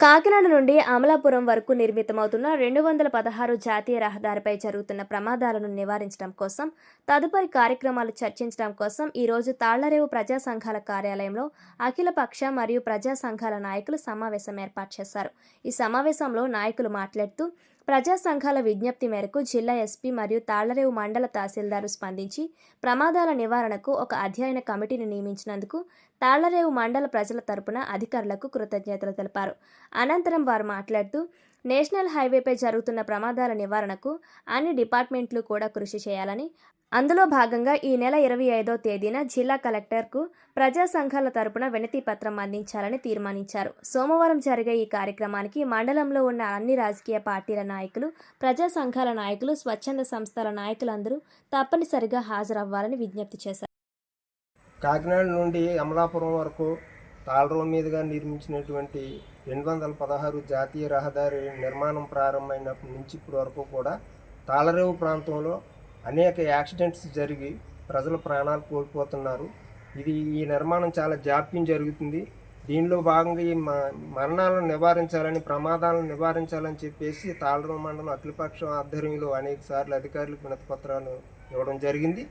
కాకినాడ నుండి అమలాపురం వరకు నిర్మితమవుతున్న రెండు వందల పదహారు జాతీయ రహదారిపై జరుగుతున్న ప్రమాదాలను నివారించడం కోసం తదుపరి కార్యక్రమాలు చర్చించడం కోసం ఈరోజు తాళ్ళరేవు ప్రజా సంఘాల కార్యాలయంలో అఖిలపక్ష మరియు ప్రజా సంఘాల నాయకులు సమావేశం ఏర్పాటు చేశారు. ఈ సమావేశంలో నాయకులు మాట్లాడుతూ ప్రజా సంఘాల విజ్ఞప్తి మేరకు జిల్లా ఎస్పీ మరియు తాళ్ళరేవు మండల తహసీల్దారు స్పందించి ప్రమాదాల నివారణకు ఒక అధ్యయన కమిటీని నియమించినందుకు తాళ్ళరేవు మండల ప్రజల తరపున అధికారులకు కృతజ్ఞతలు తెలిపారు. అనంతరం వారు మాట్లాడుతూ నేషనల్ హైవేపై జరుగుతున్న ప్రమాదాల నివారణకు అన్ని డిపార్ట్మెంట్లు కూడా కృషి చేయాలని అందులో భాగంగా ఈ నెల ఇరవై ఐదో తేదీన జిల్లా కలెక్టర్కు ప్రజా సంఘాల తరపున వినతి పత్రం అందించాలని తీర్మానించారు. సోమవారం జరిగే ఈ కార్యక్రమానికి మండలంలో ఉన్న అన్ని రాజకీయ పార్టీల నాయకులు ప్రజా సంఘాల నాయకులు స్వచ్ఛంద సంస్థల నాయకులందరూ తప్పనిసరిగా హాజరవ్వాలని విజ్ఞప్తి చేశారు. కాకినాడ నుండి అమలాపురం వరకు తాళ్రోడ్ మీదుగా నిర్మించినటువంటి రెండు వందల పదహారు జాతీయ రహదారి నిర్మాణం ప్రారంభమైనప్పటి నుంచి ఇప్పటి వరకు కూడా తాళరేవు ప్రాంతంలో అనేక యాక్సిడెంట్స్ జరిగి ప్రజలు ప్రాణాలు కోల్పోతున్నారు. ఇది ఈ నిర్మాణం చాలా జాప్యం జరుగుతుంది. దీనిలో భాగంగా ఈ మ- మరణాలను నివారించాలని ప్రమాదాలను నివారించాలని చెప్పేసి తాళరావు మండలం అఖిలపక్షం ఆధ్వర్యంలో అనేక సార్లు అధికారులకు వినతిపత్రాలు ఇవ్వడం జరిగింది.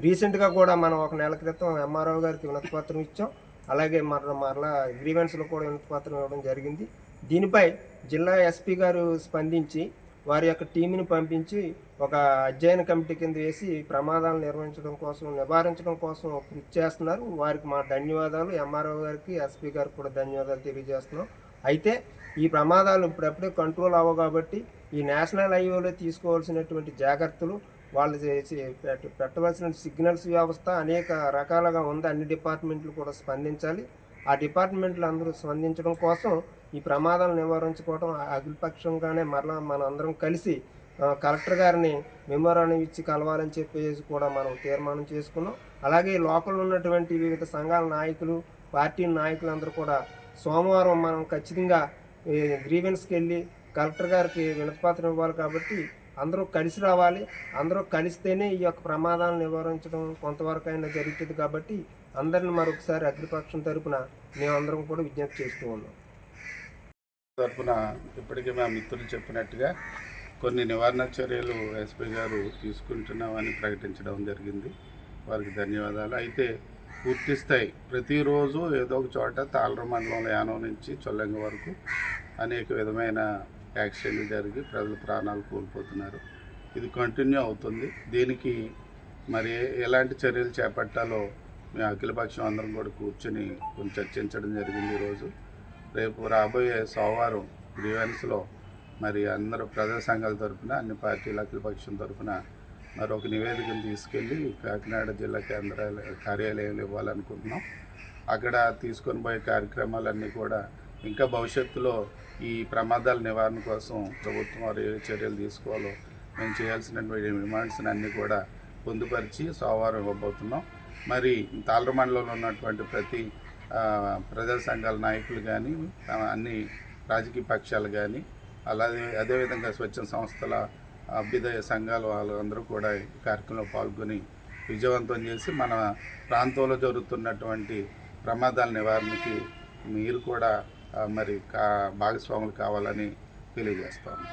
రీసెంట్గా కూడా మనం ఒక నెల క్రితం ఎంఆర్ఓ గారికి వినతిపత్రం ఇచ్చాం. అలాగే మరల మరలా గ్రీవెన్స్లో కూడా వినతి పత్రం ఇవ్వడం జరిగింది. దీనిపై జిల్లా ఎస్పీ గారు స్పందించి వారి యొక్క టీంని పంపించి ఒక అధ్యయన కమిటీ కింద వేసి ప్రమాదాలను నిర్వహించడం కోసం నివారించడం కోసం కృషి చేస్తున్నారు. వారికి మా ధన్యవాదాలు. ఎంఆర్ఓ గారికి ఎస్పీ గారికి కూడా ధన్యవాదాలు తెలియజేస్తున్నాం. అయితే ఈ ప్రమాదాలు ఇప్పుడప్పుడే కంట్రోల్ అవ్వ కాబట్టి ఈ నేషనల్ హైవేలో తీసుకోవాల్సినటువంటి జాగ్రత్తలు వాళ్ళు చేసి పెట్ట- పెట్టవలసిన సిగ్నల్స్ వ్యవస్థ అనేక రకాలుగా ఉంది. అన్ని డిపార్ట్మెంట్లు కూడా స్పందించాలి. ఆ డిపార్ట్మెంట్లు అందరూ స్పందించడం కోసం ఈ ప్రమాదాలు నివారించుకోవడం అఖిలపక్షంగానే మరలా మన అందరం కలిసి కలెక్టర్ గారిని మెమోరాండం ఇచ్చి కలవాలని చెప్పేసి కూడా మనం తీర్మానం చేసుకున్నాం. అలాగే లోకల్ ఉన్నటువంటి వివిధ సంఘాల నాయకులు పార్టీ నాయకులందరూ కూడా సోమవారం మనం ఖచ్చితంగా గ్రీవెన్స్కి వెళ్ళి కలెక్టర్ గారికి వినతిపత్రం ఇవ్వాలి కాబట్టి అందరూ కలిసి రావాలి. అందరూ కలిస్తేనే ఈ యొక్క ప్రమాదాలను నివారించడం కొంతవరకు అయినా జరుగుతుంది కాబట్టి అందరిని మరొకసారి అగ్రిపక్షం తరపున మేమందరం కూడా విజ్ఞప్తి చేస్తూ ఉన్నాం. తరపున ఇప్పటికే మా మిత్రులు చెప్పినట్టుగా కొన్ని నివారణ చర్యలు ఎస్పీ గారు తీసుకుంటున్నామని ప్రకటించడం జరిగింది. వారికి ధన్యవాదాలు. అయితే పూర్తి స్థాయి ప్రతిరోజు ఏదో ఒక చోట తాళర మండలంలో యానం నుంచి చొల్లంగ వరకు అనేక విధమైన యాక్సిడెంట్లు జరిగి ప్రజలు ప్రాణాలు కోల్పోతున్నారు. ఇది కంటిన్యూ అవుతుంది. దీనికి మరి ఎలాంటి చర్యలు చేపట్టాలో మేము అఖిలపక్షం అందరం కూడా కూర్చొని కొంచెం చర్చించడం జరిగింది ఈరోజు. రేపు రాబోయే సోమవారం గ్రీవెన్స్లో మరి అందరూ ప్రజా సంఘాల తరఫున అన్ని పార్టీల అఖిలపక్షం తరఫున మరి ఒక నివేదికను తీసుకెళ్ళి కాకినాడ జిల్లా కేంద్రాల కార్యాలయంలో ఇవ్వాలనుకుంటున్నాం. అక్కడ తీసుకొని పోయే కార్యక్రమాలన్నీ కూడా ఇంకా భవిష్యత్తులో ఈ ప్రమాదాల నివారణ కోసం ప్రభుత్వం వారు ఏ చర్యలు తీసుకోవాలో మేము చేయాల్సినటువంటి డిమాండ్స్ని అన్నీ కూడా పొందుపరిచి సోమవారం ఇవ్వబోతున్నాం. మరి తాళ్ళ మండలంలో ఉన్నటువంటి ప్రతి ప్రజా సంఘాల నాయకులు కానీ అన్ని రాజకీయ పక్షాలు కానీ అలాగే అదేవిధంగా స్వచ్ఛ సంస్థల అభ్యుదయ సంఘాల వాళ్ళందరూ కూడా ఈ కార్యక్రమంలో పాల్గొని విజయవంతం చేసి మన ప్రాంతంలో జరుగుతున్నటువంటి ప్రమాదాల నివారణకి మీరు కూడా మరి కా భాగస్వాములు కావాలని తెలియజేస్తాము